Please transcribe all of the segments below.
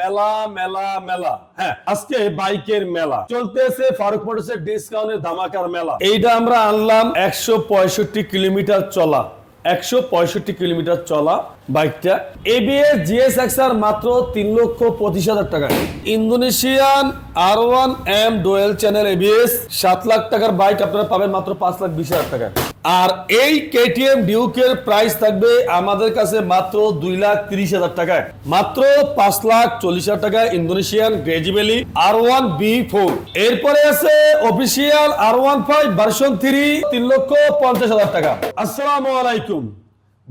মেলা মেলা মেলা। হ্যাঁ আজকে বাইকের মেলা। চলতেছে ফারুক মোটরসের ডিসকাউন্টের ধামাকার মেলা। এইটা আমরা আনলাম একশো পঁয়ষট্টি কিলোমিটার চলা। একশো পঁয়ষট্টি কিলোমিটার চলা। বাইকটা। এবিএস জিএস এক্সআর মাত্র তিন লক্ষ পঁচিশ হাজার টাকা। Indonesian R one M dual channel ABS সাত লাখ টাকার বাইক আপনারা পাবেন মাত্র পাঁচ লাখ বিশ হাজার টাকা আর এই কেটিএম ডিউকের প্রাইস থাকবে আমাদের কাছে মাত্র দুই লাখ তিরিশ হাজার টাকায়। মাত্র পাঁচ লাখ চল্লিশ হাজার টাকায় ইন্দোনেশিয়ান গ্রেজিবেলি আর ওয়ান বি ফোর এরপরে আছে official R one five version three তিন লক্ষ পঞ্চাশ হাজার টাকা। আসসালামু আলাইকুম।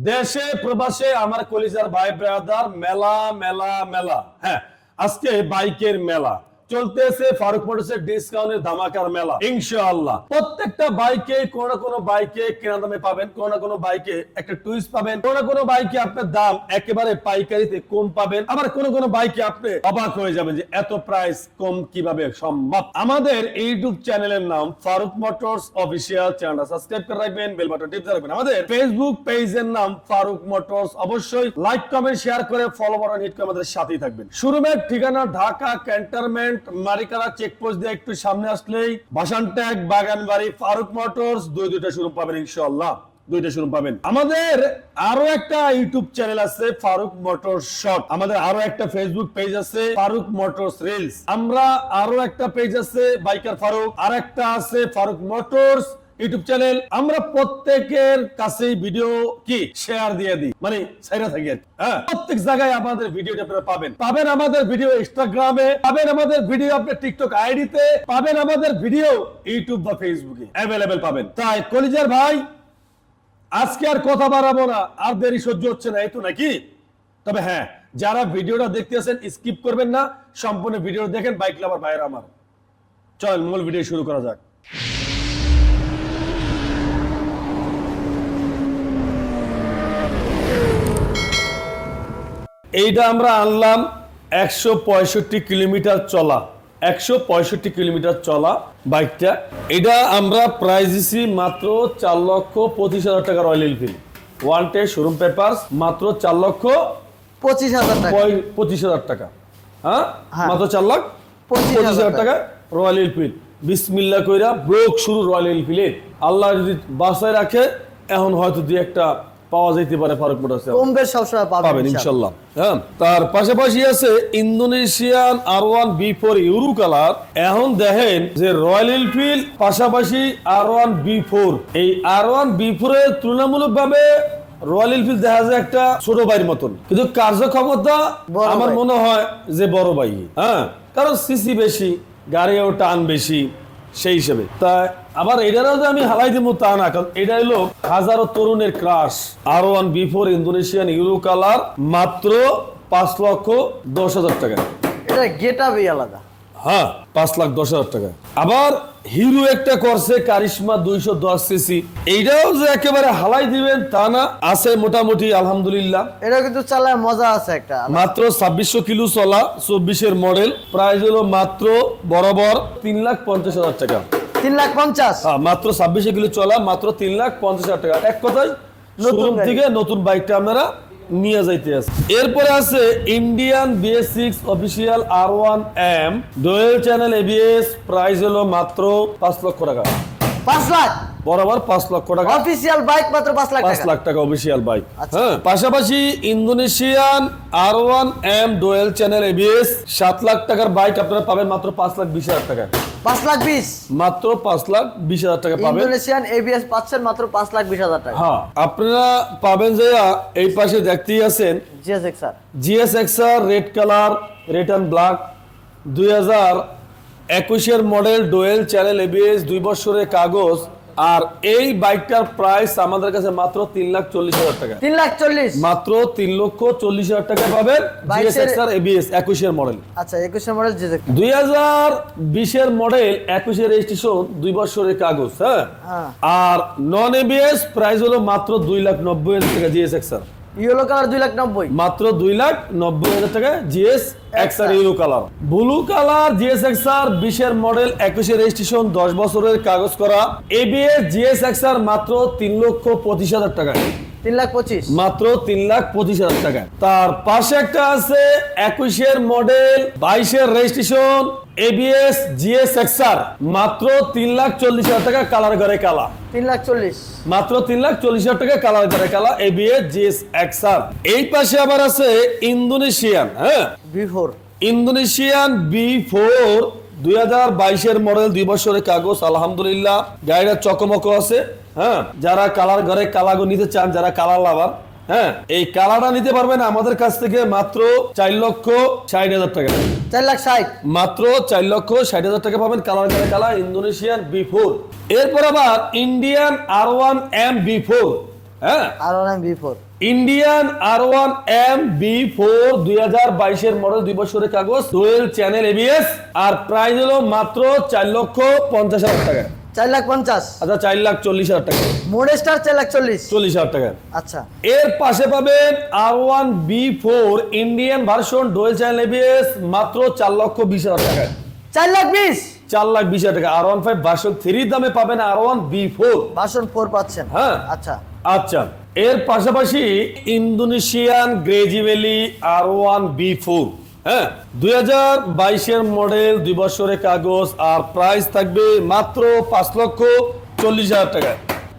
দেশে প্রবাসে আমার কলিজার ভাই ব্রাদার মেলা মেলা মেলা। হ্যাঁ আজকে বাইকের মেলা। চলতেছে ফারুক মোটরসের ডিসকাউন্টের ধামাকার মেলা। ইনশাআল্লাহ। প্রত্যেকটা বাইকে, কোন না কোনো বাইকে কেনা দামে পাবেন, কোন না কোনো বাইকে একটা টুইস্ট পাবেন, কোন না কোনো বাইকে আপনার দাম একেবারে পাইকারিতে কম পাবেন, আবার কোন কোন বাইকে আপনি অবাক হয়ে যাবেন যে এত প্রাইস কম কীভাবে সম্ভব? আমাদের ইউটিউব চ্যানেলের নাম Faruk motors official channel subscribe করে রাখবেন, বেল বাটন টিপতে রাখবেন। আমাদের ফেসবুক পেজের নাম ফারুক মোটরস অবশ্যই লাইক কমেন্ট শেয়ার করে ফলো বাটন করে আমাদের সাথেই থাকবেন। শোরুমের ঠিকানা ঢাকা ক্যান্টনমেন্ট মারিকারা চেকপোস্ট দিয়ে একটু সামনে আসলেই বাসান ট্যাগ বাগানবাড়ি ফারুক মোটরস, দুই দুইটা শুরু পাবেন ইনশাআল্লাহ। দুইটা পাবেন। আমাদের আরও একটা ইউটিউব চ্যানেল আছে, ফারুক মোটর শট আমাদের আরও একটা ফেসবুক পেজ আছে, ফারুক মোটরস রিলস আমরা আরও একটা পেজ আছে, বাইকার ফারুক। আর একটা আছে, ফারুক মোটরস। ইউটিউব চ্যানেল, আমরা প্রত্যেকের কাছে ভিডিও কি? শেয়ার দিয়ে দিই। মানে সাইরা থাকি হ্যাঁ? প্রত্যেক জায়গায় আমাদের ভিডিওটা আপনারা পাবেন। পাবেন আমাদের ভিডিও ইনস্টাগ্রামে পাবেন আমাদের ভিডিও আপনার টিকটক আইডিতে পাবেন আমাদের ভিডিও ইউটিউব বা ফেসবুকে অ্যাভেলেবেল পাবেন। তাই কলিজার ভাই, আজকে আর কথা বাড়াবো না, আর দেরি সহ্য হচ্ছে না, এই তো নাকি? তবে হ্যাঁ যারা ভিডিওটা দেখতেছেন স্কিপ করবেন না, সম্পূর্ণ ভিডিও দেখেন বাইক লাভার ভাইয়ের আমার। চল মূল ভিডিও শুরু করা যাক। এইটা আমরা আনলাম একশো পঁয়ষট্টি কিলোমিটার চলা একশো পঁয়ষট্টি কিলোমিটার চলা বাইকটা। এটা আমরা প্রাইস দিছি মাত্র চার লক্ষ পঁচিশ হাজার টাকা রয়্যাল এনফিল্ড ওয়ান টে শোরুম পেপার মাত্র চার লক্ষ পঁচিশ হাজার পঁচিশ হাজার টাকা। হ্যাঁ? হ্যাঁ। মাত্র চার লাখ পঁচিশ হাজার টাকা। রয়্যাল এনফিল্ড বিসমিল্লা কইরা ব্লক শুরু রয়্যাল এনফিল্ডের আল্লাহ যদি বাসায় রাখে এখন হয়তো দুই একটা পাওয়া যেতে পারে ফারুক মোটরসে কম বেশ সবসময় পাবেন ইনশাল্লাহ। হ্যাঁ তার পাশাপাশি আছে Indonesian R one B four euro colour. এখন দেখেন যে রয়্যাল এনফিল্ড পাশাপাশি আর ওয়ান বি ফোর। এই আর ওয়ান বি ফোর এর তুলনামূলক ভাবে রয়্যাল এনফিল্ড দেখা যায় একটা ছোট ভাইয়ের মতন। কিন্তু কার্যক্ষমতা আমার মনে হয় যে বড় ভাই। হ্যাঁ কারণ সিসি বেশি গাড়িও টান বেশি সেই হিসেবে। তা আবার এটারও যে আমি হালাই দিব তা না, কারণ এটা হলো হাজারো তরুণের crush. R one before Indonesian euro colour মাত্র পাঁচ লক্ষ দশ হাজার টাকা। এটা গেট আপই আলাদা। হ্যাঁ পাঁচ লাখ দশ হাজার টাকা। আবার হিরো একটা করছে কারিশমা দুইশো দশ সিসি। এইটাও যে একেবারে হালাই দিবেন তা না আছে মোটামুটি আলহামদুলিল্লাহ। এটা কিন্তু চালায় মজা আছে একটা। মাত্র ছাব্বিশশো কিলো চলা চব্বিশের মডেল। প্রাইস হলো মাত্র বরাবর তিন লাখ পঞ্চাশ হাজার টাকা। তিন লাখ পঞ্চাশ? হ্যাঁ, মাত্র ছাব্বিশে কিলো চলা মাত্র তিন লাখ পঞ্চাশ হাজার টাকা। এক কথায় নতুন থেকে নতুন বাইকটা আপনারা নিয়ে যাইতে আছে। এরপরে আছে Indian BS six official R one M dual channel ABS price হলো মাত্র পাঁচ লক্ষ টাকা। পাঁচ লাখ? বরাবর পাঁচ লক্ষ টাকা। অফিসিয়াল বাইক মাত্র পাঁচ লাখ পাঁচ লাখ টাকা অফিসিয়াল বাইক আচ্ছা। হ্যাঁ পাশাপাশি Indonesian R one M dual channel ABS সাত লাখ টাকার বাইক আপনারা পাবেন মাত্র পাঁচ লাখ বিশ হাজার টাকা পাঁচ লাখ বিশ। মাত্র পাঁচ লাখ বিশ হাজার টাকা পাবেন। ইন্দোনেশিয়ান এবিএস পাচ্ছেন মাত্র পাঁচ লাখ বিশ হাজার টাকা। হ্যাঁ আপনারা পাবেন যারা এই পাশে দেখতেই আছেন। GSX sir. GS XR red colour red and black দুই হাজার একুশের মডেল ডোয়েল চ্যানেল এবিএস দুই বছরের কাগজ। আর এই বাইকটার প্রাইস আমাদের কাছে মাত্র তিন লাখ চল্লিশ হাজার টাকা। তিন লাখ চল্লিশ? মাত্র তিন লক্ষ চল্লিশ হাজার টাকা পাবেন এবিএস একুশের মডেল আচ্ছা একুশের মডেল দুই হাজার বিশের মডেল একুশের রেজিস্ট্রেশন দুই বছরের কাগজ হ্যাঁ? হ্যাঁ। আর নন এবিএস প্রাইস হলো মাত্র দুই লাখ নব্বই হাজার টাকা জিএসএক্সআর ইয়েলো কালার দুই লাখ নব্বই। মাত্র দুই লাখ নব্বই হাজার টাকা GS XR euro colour blue colour GS XR বিশের মডেল একুশের রেজিস্ট্রেশন দশ বছরের কাগজ করা। এবিএস জিএস এক্সআর মাত্র তিন লক্ষ পঁচিশ হাজার টাকা। তিন লাখ পঁচিশ। মাত্র তিন লাখ পঁচিশ হাজার টাকা। তার পাশে একটা আছে একুশের মডেল বাইশের রেজিস্ট্রেশন এবিএস জিএস এক্সআর মাত্র তিন লাখ চল্লিশ হাজার টাকা কালার ঘরে কালা তিন লাখ চল্লিশ। মাত্র তিন লাখ চল্লিশ হাজার টাকা কালার ঘরে কালা এবিএস জিএস এক্সআর এই পাশে আবার আছে ইন্দোনেশিয়ান হ্যাঁ? V four. Indonesian B four দুই হাজার বাইশের মডেল দুই বছরের কাগজ আলহামদুলিল্লাহ। গাড়িটা চকমক আছে হ্যাঁ? যারা কালার ঘরে কালাগো নিতে চান যারা কালার লাভার হ্যাঁ? এই কালারটা নিতে পারবেন আমাদের কাছ থেকে মাত্র চার লক্ষ ষাট হাজার টাকা। চার লাখ ষাট। মাত্র চার লক্ষ ষাট হাজার টাকা পাবেন কালার কালা কালার ইন্দোনেশিয়ান বি ফোর। এরপর আবার Indian R one M B four হ্যাঁ? R one B four. Indian R one M B four দুই হাজার বাইশের মডেল দুই বছরের কাগজ ডুয়েল চ্যানেল এবিএস আর প্রাইজ হলো মাত্র চার লক্ষ পঞ্চাশ হাজার টাকা। চার লাখ পঞ্চাশ। আচ্ছা চার লাখ চল্লিশ হাজার টাকা। মোডেস্টার চার লাখ চল্লিশ। চল্লিশ হাজার টাকা। আচ্ছা। এর পাশে পাবেন R one B four Indian version dual channel ABS মাত্র চার লক্ষ বিশ হাজার টাকা। চার লাখ বিশ। চার লাখ বিশ হাজার টাকা। আর ওয়ান ফাইভ ভার্সন থ্রির দামে পাবেন R one B four version four পাচ্ছেন। হ্যাঁ। আচ্ছা। আচ্ছা। এর পাশাপাশি ইন্দোনেশিয়ান গ্রেজিভ্যালি আর ওয়ান বি ফোর হ্যাঁ দুই হাজার বাইশের মডেল দুই বছরের কাগজ আর প্রাইস থাকবে মাত্র পাঁচ লক্ষ চল্লিশ হাজার টাকা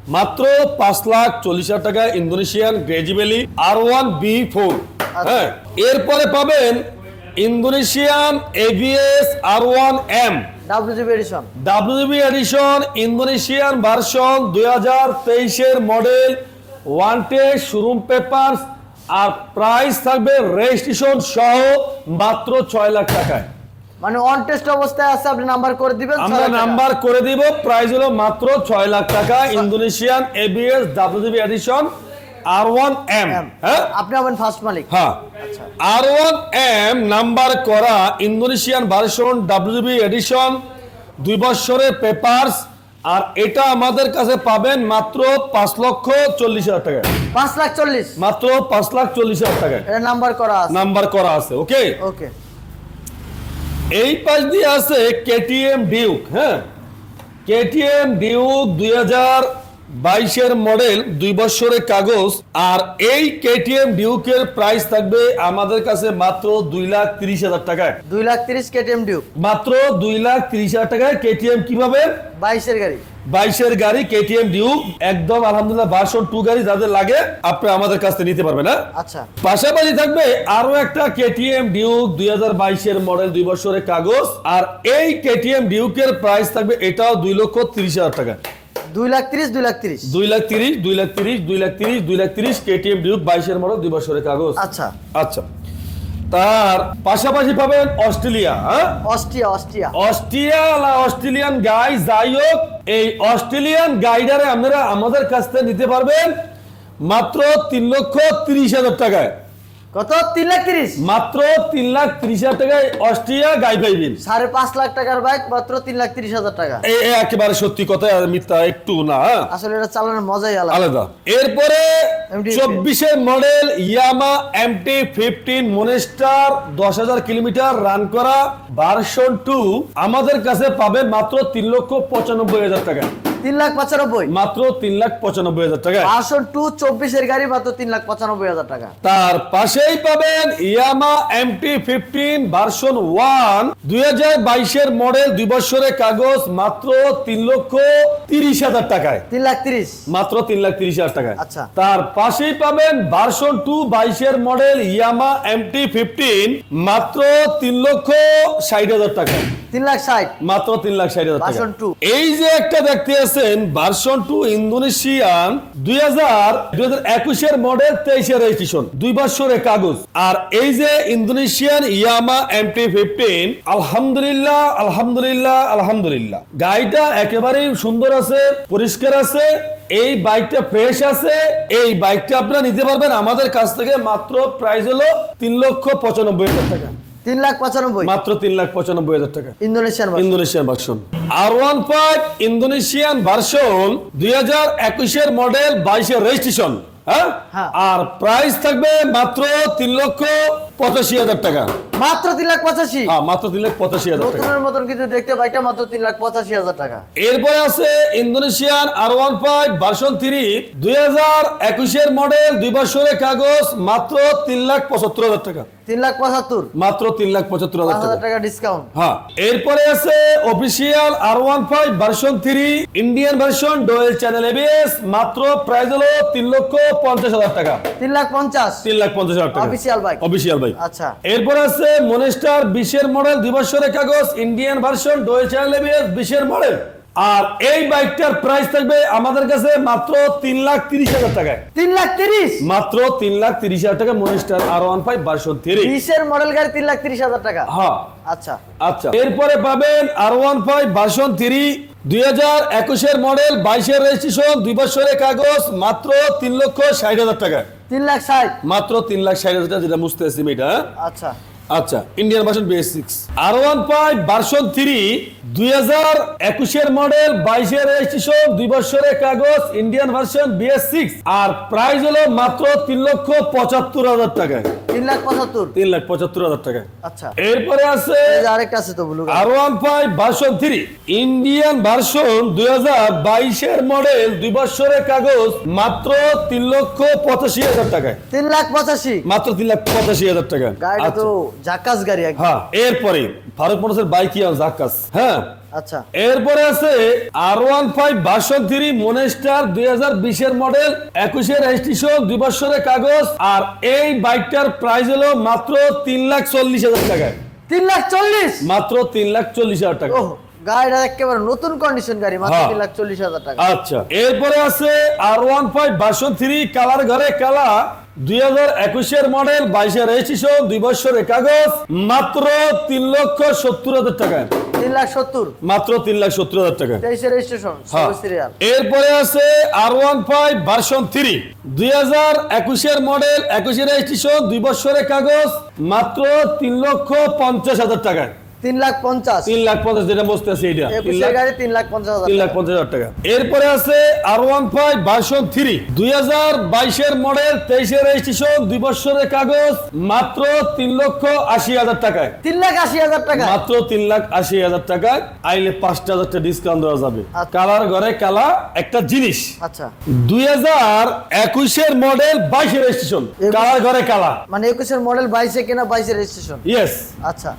মাত্র পাঁচ লাখ চল্লিশ হাজার টাকা ইন্দোনেশিয়ান গ্রেজিভ্যালি আর ওয়ান বি ফোর হ্যাঁ এরপরে পাবেন Indonesian ABS R one M W G B edition WB edition Indonesian version দুই হাজার তেইশের মডেল ওয়ান্টে শোরুম পেপারস আর প্রাইস থাকবে রেজিস্ট্রেশন সহ মাত্র ছয় লাখ টাকায়। মানে অন টেস্ট অবস্থায় আছে আপনি নাম্বার করে দিবেন আমরা নাম্বার করে দিব প্রাইস হলো মাত্র ছয় লাখ টাকা Indonesian ABS WB edition R one M. হ্যাঁ? আপনি হবেন ফার্স্ট মালিক। হ্যাঁ। আর ওয়ান এম নাম্বার করা ইন্দোনেশিয়ান ভার্সন ডাব্লিউবি এডিশন দুই বছরের পেপারস আর এটা আমাদের কাছে পাবেন মাত্র পাঁচ লক্ষ চল্লিশ হাজার টাকা। পাঁচ লাখ চল্লিশ। মাত্র পাঁচ লাখ চল্লিশ হাজার টাকা। এটা নাম্বার করা আছে। নাম্বার করা আছে ওকে ওকে এই পাশ দিয়ে আছে কেটিএম ডিউক হ্যাঁ? কেটিএম ডিউক দুই হাজার বাইশের মডেল দুই বছরের কাগজ আর এই কেটিএম ডিউকের প্রাইস থাকবে আমাদের কাছে মাত্র দুই লাখ তিরিশ হাজার টাকায়। দুই লাখ তিরিশ কেটিএম ডিউক মাত্র দুই লাখ তিরিশ হাজার টাকায় কেটিএম কীভাবে? বাইশের গাড়ি। বাইশের গাড়ি কেটিএম ডিউক একদম আলহামদুলিল্লাহ ভার্সন টু গাড়ি যাদের লাগে আপনি আমাদের কাছ থেকে নিতে পারবেন হ্যাঁ? আচ্ছা। পাশাপাশি থাকবে আরও একটা কেটিএম ডিউক দুই হাজার বাইশের মডেল দুই বছরের কাগজ আর এই কেটিএম ডিউকের প্রাইস থাকবে এটাও দুই লক্ষ তিরিশ হাজার টাকা দুই লাখ তিরিশ দুই লাখ তিরিশ। দুই লাখ তিরিশ দুই লাখ তিরিশ দুই লাখ তিরিশ দুই লাখ তিরিশ কেটিএম ডিউক বাইশের মডেল দুই বছরের কাগজ। আচ্ছা। আচ্ছা। তার পাশাপাশি পাবেন অস্ট্রেলিয়া হ্যাঁ? Austria Austria. Austria Australian guy যাই হোক এই অস্ট্রেলিয়ান গাইডারে আপনারা আমাদের কাছ থেকে নিতে পারবেন মাত্র তিন লক্ষ তিরিশ হাজার টাকায়। কত? তিন লাখ তিরিশ। মাত্র তিন লাখ তিরিশ হাজার টাকায় অস্ট্রিয়া গাই পাইবেন। সাড়ে পাঁচ লাখ টাকার বাইক মাত্র তিন লাখ তিরিশ হাজার টাকা। একেবারে সত্যি কথা মিথ্যা একটু না হ্যাঁ? আসলে এটা চালানোর মজাই আলাদা। আলাদা। এরপরে চব্বিশের model Yamaha MT fifteen monster দশ হাজার কিলোমিটার রান করা ভার্সন টু আমাদের কাছে পাবে মাত্র তিন লক্ষ পঁচানব্বই হাজার টাকা। তিন লাখ পঁচানব্বই। মাত্র তিন লাখ পঁচানব্বই হাজার টাকা। আসন টু চব্বিশের গাড়ি মাত্র তিন লাখ পঁচানব্বই হাজার টাকা। তার পাশেই পাবেন Yamaha MT fifteen version one. দুই হাজার বাইশের মডেল দুই বছরের কাগজ মাত্র তিন লক্ষ তিরিশ হাজার টাকায়। তিন লাখ তিরিশ। মাত্র তিন লাখ তিরিশ হাজার টাকায়। আচ্ছা। তার পাশেই পাবেন ভার্সন টু বাইশের মডেল ইয়ামা এমটি ফিফটিন মাত্র তিন লক্ষ ষাট হাজার টাকায়। তিন লাখ ষাট। মাত্র তিন লাখ ষাট হাজার টাকা এই যে একটা দেখতে আছেন ভার্সন টু ইন্দোনেশিয়ান দুই হাজার দুই হাজার একুশের মডেল তেইশের রেজিস্ট্রেশন দুই বছরের কাগজ। আর এই যে ইন্দোনেশিয়ান ইয়ামা এমটি ফিফটিন, আলহামদুলিল্লাহ আলহামদুলিল্লাহ আলহামদুলিল্লাহ। গাড়িটা একেবারেই সুন্দর আছে, পরিষ্কার আছে, এই বাইকটা ফ্রেশ আছে, এই বাইকটা আপনারা নিতে পারবেন। আমাদের কাছ থেকে মাত্র প্রাইস হলো তিন লক্ষ পঁচানব্বই হাজার টাকা। তিন লাখ পঁচানব্বই। মাত্র তিন লাখ পঁচানব্বই হাজার টাকা। Indonesian Indonesian version R one five Indonesian version দুই হাজার একুশের মডেল বাইশের রেজিস্ট্রেশন হ্যাঁ? হ্যাঁ। আর প্রাইস থাকবে মাত্র তিন লক্ষ পঁচাশি হাজার টাকা। মাত্র তিন লাখ পঁচাশি? হ্যাঁ মাত্র তিন লাখ পঁচাশি হাজার টাকা। নতুনের মতন কিন্তু দেখতে বাইকটা মাত্র তিন লাখ পঁচাশি হাজার টাকা। এরপরে আছে Indonesian R one five version three দুই হাজার একুশের মডেল দুই বছরের কাগজ মাত্র তিন লাখ পঁচাত্তর হাজার টাকা। তিন লাখ পঁচাত্তর? মাত্র তিন লাখ পঁচাত্তর হাজার টাকা। ডিসকাউন্ট হ্যাঁ এরপরে আছে official R one five version three Indian version dual channel ABS মাত্র প্রাইস হলো তিন লক্ষ পঞ্চাশ হাজার টাকা। তিন লাখ পঞ্চাশ? তিন লাখ পঞ্চাশ হাজার টাকা। Official bike? অফিসিয়াল বাইক আচ্ছা। এরপর আছে মনেস্টার বিশের মডেল দুই বছরের কাগজ ইন্ডিয়ান ভার্সন ডোয়েচার এবিএস বিশের মডেল। আর এই বাইকটার প্রাইস থাকবে আমাদের কাছে মাত্র তিন লাখ তিরিশ হাজার টাকায়। তিন লাখ তিরিশ? মাত্র তিন লাখ তিরিশ হাজার টাকা monster R one five version model গাড়ি তিন লাখ তিরিশ হাজার টাকা? হ্যাঁ। আচ্ছা। আচ্ছা। এরপরে পাবেন R one five version three দুই হাজার একুশের মডেল বাইশের রেজিস্ট্রেশন দুই বছরের কাগজ মাত্র তিন লক্ষ ষাট হাজার টাকা তিন লাখ ষাট। মাত্র তিন লাখ ষাট হাজার টাকা যেটা এটা হ্যাঁ? আচ্ছা। আচ্ছা Indian version BS six R one five version three দুই হাজার একুশের মডেল বাইশের রেজিস্ট্রেশন দুই বছরের কাগজ ইন্ডিয়ান ভার্সন বিএস সিক্স আর প্রাইস হলো মাত্র তিন লক্ষ পঁচাত্তর হাজার টাকায়। তিন লাখ পঁচাত্তর। তিন লাখ পঁচাত্তর হাজার টাকায়। আচ্ছা। এরপরে আছে আরেকটা আছে তো blue R one five version three Indian version দুই হাজার বাইশের মডেল দুই বছরের কাগজ মাত্র তিন লক্ষ পঁচাশি হাজার টাকায়। তিন লাখ পঁচাশি। মাত্র তিন লাখ পঁচাশি হাজার টাকা গাড়িটা তো আচ্ছা। জাকাস গাড়ি হ্যাঁ এরপরে ফারুক মোটরসের বাইক জাকাস হ্যাঁ। আচ্ছা। এরপরে আছে R one five version three monster দুই হাজার বিশের মডেল একুশের রেজিস্ট্রেশন দুই বছরের কাগজ আর এই বাইকটার প্রাইস হলো মাত্র তিন লাখ চল্লিশ হাজার টাকায়। তিন লাখ চল্লিশ? মাত্র তিন লাখ চল্লিশ হাজার টাকা। গাড়িটা একেবারে নতুন কন্ডিশন গাড়ি মাত্র হ্যাঁ। তিন লাখ চল্লিশ হাজার টাকা। আচ্ছা এরপরে আছে R one five version three colour ঘরে কালা দুই হাজার একুশের মডেল বাইশের রেজিস্ট্রেশন দুই বছরের কাগজ মাত্র তিন লক্ষ সত্তর হাজার টাকায় তিন লাখ সত্তর। মাত্র তিন লাখ সত্তর হাজার টাকা। তেইশে রেজিস্ট্রেশন হ্যাঁ। সিরিয়াল এরপরে আছে R one five version three দুই হাজার একুশের মডেল একুশের রেজিস্ট্রেশন দুই বছরের কাগজ মাত্র তিন লক্ষ পঞ্চাশ হাজার টাকায়। তিন লাখ পঞ্চাশ। তিন লাখ পঞ্চাশ যেটা বসতে আছে এটা তিন লাখ গাড়ি তিন লাখ পঞ্চাশ হাজার তিন লাখ টাকা। পঞ্চাশ হাজার টাকা। এরপরে আছে R one five version three দুই হাজার বাইশের মডেল তেইশের রেজিস্ট্রেশন দুই বছরের কাগজ মাত্র তিন লক্ষ আশি হাজার টাকায়। তিন লাখ আশি হাজার টাকা। মাত্র তিন লাখ আশি হাজার টাকায়। আইলে পাঁচটা হাজার টাকা ডিসকাউন্ট দেওয়া যাবে। আচ্ছা। কালার ঘরে কালা একটা জিনিস। আচ্ছা। দুই হাজার একুশের মডেল বাইশের রেজিস্ট্রেশন কালার ঘরে কালা। মানে একুশের মডেল বাইশে কেনা বাইশে রেজিস্ট্রেশন ইয়েস আচ্ছা।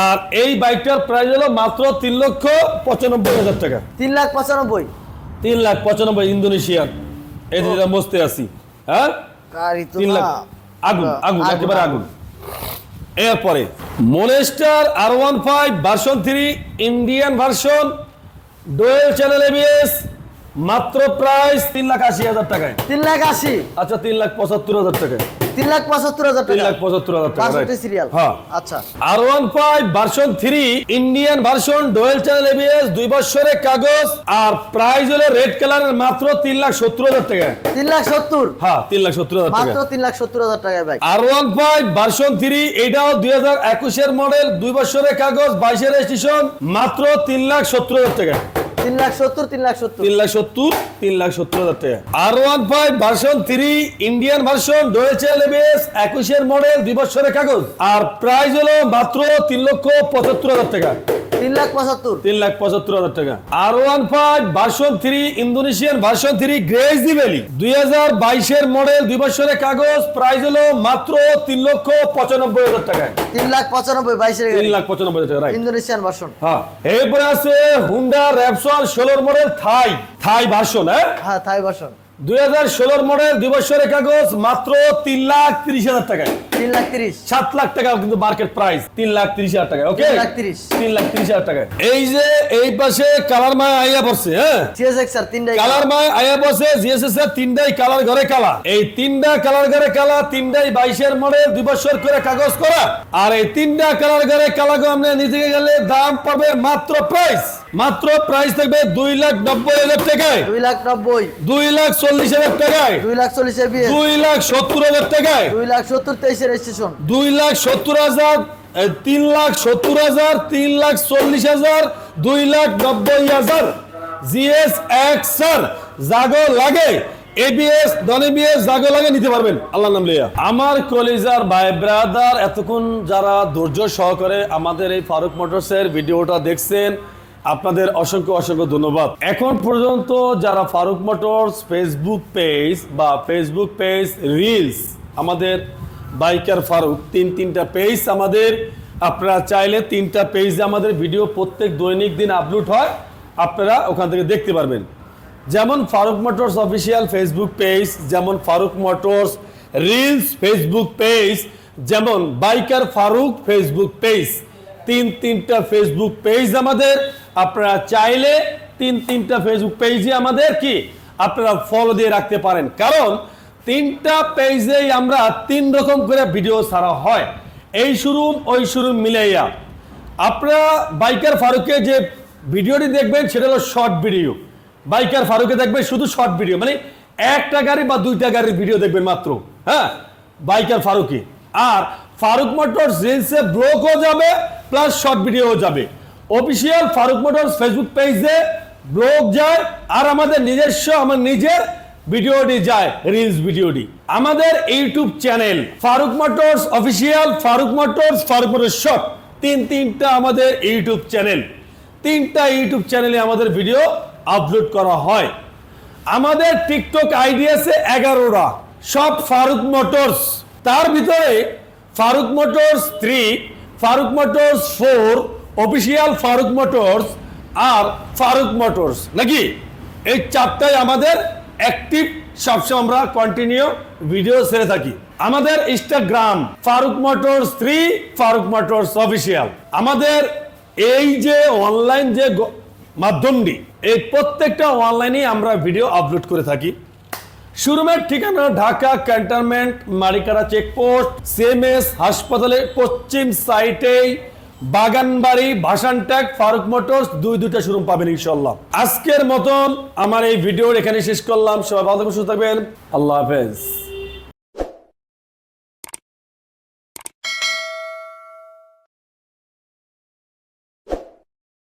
আর এই বাইকটার প্রাইস হলো মাত্র তিন লক্ষ পঁচানব্বই হাজার টাকা। তিন লাখ পঁচানব্বই। তিন লাখ পঁচানব্বই ইন্দোনেশিয়ান। এই যেটা বসতে আছি হ্যাঁ? তিন লাখ আগুন আগুন একেবারে আগুন। এরপরে monster R one five version three Indian version dual channel ABS মাত্র প্রাইস তিন লাখ আশি হাজার টাকায়। তিন লাখ আশি। আচ্ছা তিন লাখ পঁচাত্তর হাজার টাকায়। তিন লাখ পঁচাত্তর হাজার তিন লাখ পঁচাত্তর হাজার টাকা সিরিয়াল হ্যাঁ আচ্ছা R one five version three Indian version dual channel ABS দুই বছরের কাগজ আর প্রাইস হলো রেড কালারের মাত্র তিন লাখ সত্তর হাজার টাকা তিন লাখ সত্তর হ্যাঁ তিন লাখ সত্তর হাজার মাত্র তিন লাখ সত্তর হাজার টাকায় bike R one five version three এটাও দুই হাজার একুশের মডেল দুই বছরের কাগজ বাইশের রেজিস্ট্রেশন মাত্র তিন লাখ সত্তর হাজার টাকা তিন লাখ সত্তর তিন লাখ সত্তর তিন লাখ সত্তর তিন লাখ সত্তর হাজার টাকা। আর one five version three Indian version ডোয়েচে এলবিএস একুশের মডেল দুই বছরের কাগজ। আর প্রাইস হলো মাত্র তিন লক্ষ পঁচাত্তর হাজার টাকা। তিন লাখ পঁচাত্তর। তিন লাখ পঁচাত্তর হাজার টাকা। আর one five version three Indonesian version three grace দিবেলি দুই হাজার বাইশের মডেল দুই বছরের কাগজ প্রাইস হলো মাত্র তিন লক্ষ পঁচানব্বই হাজার টাকায় তিন লাখ পঁচানব্বই বাইশের তিন লাখ পঁচানব্বই হাজার টাকা? ইন্দোনেশিয়ান ভার্সন হ্যাঁ এরপরে আছে হুন্ডা র্যাপসন ষোলোর মডেল থাই থাই ভার্সন হ্যাঁ হ্যাঁ থাই ভার্সন দুই হাজার ষোলোর মডেল দুই বছরের কাগজ মাত্র তিন লাখ তিরিশ হাজার টাকায়। তিন লাখ তিরিশ। সাত লাখ টাকা কিন্তু মার্কেট প্রাইস তিন লাখ তিরিশ হাজার টাকা ওকে লাখ তিরিশ। তিন লাখ তিরিশ হাজার টাকা এই যে এই পাশে কালার মায় আইয়া পড়ছে হ্যাঁ? সিএসএক্স স্যার তিনটাই কালার মায় আয়া বসে জিএসএস এর তিনটাই কালার ঘরে কালা। এই তিনটা কালার ঘরে কালা তিনটাই বাইশের মডেল দুই বছর করে কাগজ করা। আর এই তিনটা কালার ঘরে কালা গো নিতে গেলে দাম পাবে মাত্র প্রাইস মাত্র প্রাইস থাকবে দুই লাখ নব্বই হাজার টাকায়। দুই লাখ নব্বই। দুই লাখ চল্লিশ হাজার টাকায়। দুই লাখ চল্লিশ দুই লাখ সত্তর হাজার টাকায়। দুই লাখ সত্তর তেইশের রেজিস্ট্রেশন দুই লাখ সত্তর হাজার তিন লাখ সত্তর হাজার তিন লাখ চল্লিশ হাজার দুই লাখ নব্বই হাজার। জিএস এক স্যার জাগো লাগে। এবিএস নন এবিএস জাগো লাগে নিতে পারবেন। আল্লাহ নাম লিয়া আমার কলিজার ভাই ব্রাদার এতক্ষণ যারা ধৈর্য সহকারে আমাদের এই ফারুক মোটরসের ভিডিওটা দেখছেন আপনাদের অসংখ্য অসংখ্য ধন্যবাদ। এখন পর্যন্ত যারা ফারুক মোটরস ফেসবুক পেজ বা ফেসবুক পেজ রিলস আমাদের বাইকার ফারুক, তিন তিনটা পেজ আমাদের। আপনারা চাইলে তিনটা পেজে আমাদের ভিডিও প্রত্যেক দৈনিক দিন আপলোড হয়, আপনারা ওখান থেকে দেখতে পারবেন। যেমন Faruk Motors official Facebook page যেমন Faruk Motors reels Facebook page যেমন বাইকার ফারুক ফেসবুক পেজ তিন তিনটা ফেসবুক পেজ আমাদের। আপনারা চাইলে তিন তিনটা ফেসবুক পেজে আমাদের কি আপনারা ফলো দিয়ে রাখতে পারেন। কারণ তিনটা পেজেই আমরা তিন রকম করে ভিডিও ছাড়া হয়। এই শুরুম ওই শুরুম মিলাইয়া। আপনারা বাইকার ফারুকে যে ভিডিওটি দেখবেন, সেটা হলো শর্ট ভিডিও বাইকার ফারুকে দেখবেন শুধু শর্ট ভিডিও মানে একটা গাড়ি বা দুইটা গাড়ির ভিডিও দেখবেন মাত্র। হ্যাঁ? বাইকার ফারুকি আর ফারুক মোটর রিলসে ব্লগও যাবে প্লাস শর্ট ভিডিও যাবে। অফিসিয়াল ফারুক মোটরস ফেসবুক পেজে ব্লগ যায় আর আমাদের নিজস্ব, আমার নিজের ভিডিওটি যায় রিলস ভিডিওটি। আমাদের YouTube channel Faruk Motors official Faruk Motors Faruk Motors short তিন তিনটা আমাদের ইউটিউব চ্যানেল। তিনটা ইউটিউব চ্যানেলে আমাদের ভিডিও আপলোড করা হয়। আমাদের টিকটক আইডি আছে এগারোটা। সব ফারুক মোটরস। তার ভিতরে Faruk Motors three, Faruk Motors four official Faruk Motors আর ফারুক মোটরস। নাকি? এই চারটাই আমাদের অ্যাক্টিভ সবসময় আমরা কন্টিনিউ ভিডিও ছেড়ে থাকি। আমাদের Instagram Faruk Motors three Faruk Motors official. আমাদের এই যে অনলাইন যে মাধ্যমটি, এই প্রত্যেকটা অনলাইনে আমরা ভিডিও আপলোড করে থাকি। শোরুমের ঠিকানা ঢাকা ক্যান্টনমেন্ট মারিকারা চেকপোস্ট সিএমএস হাসপাতালের পশ্চিম সাইটেই বাগানবাড়ি ভাসানট্যাগ ফারুক মোটরস, দুই দুইটা শোরুম পাবেন ইনশাল্লাহ আজকের মতন আমার এই ভিডিওর এখানে শেষ করলাম। সবাই ভালো থাকবেন, সুস্থ থাকবেন। আল্লাহ হাফেজ।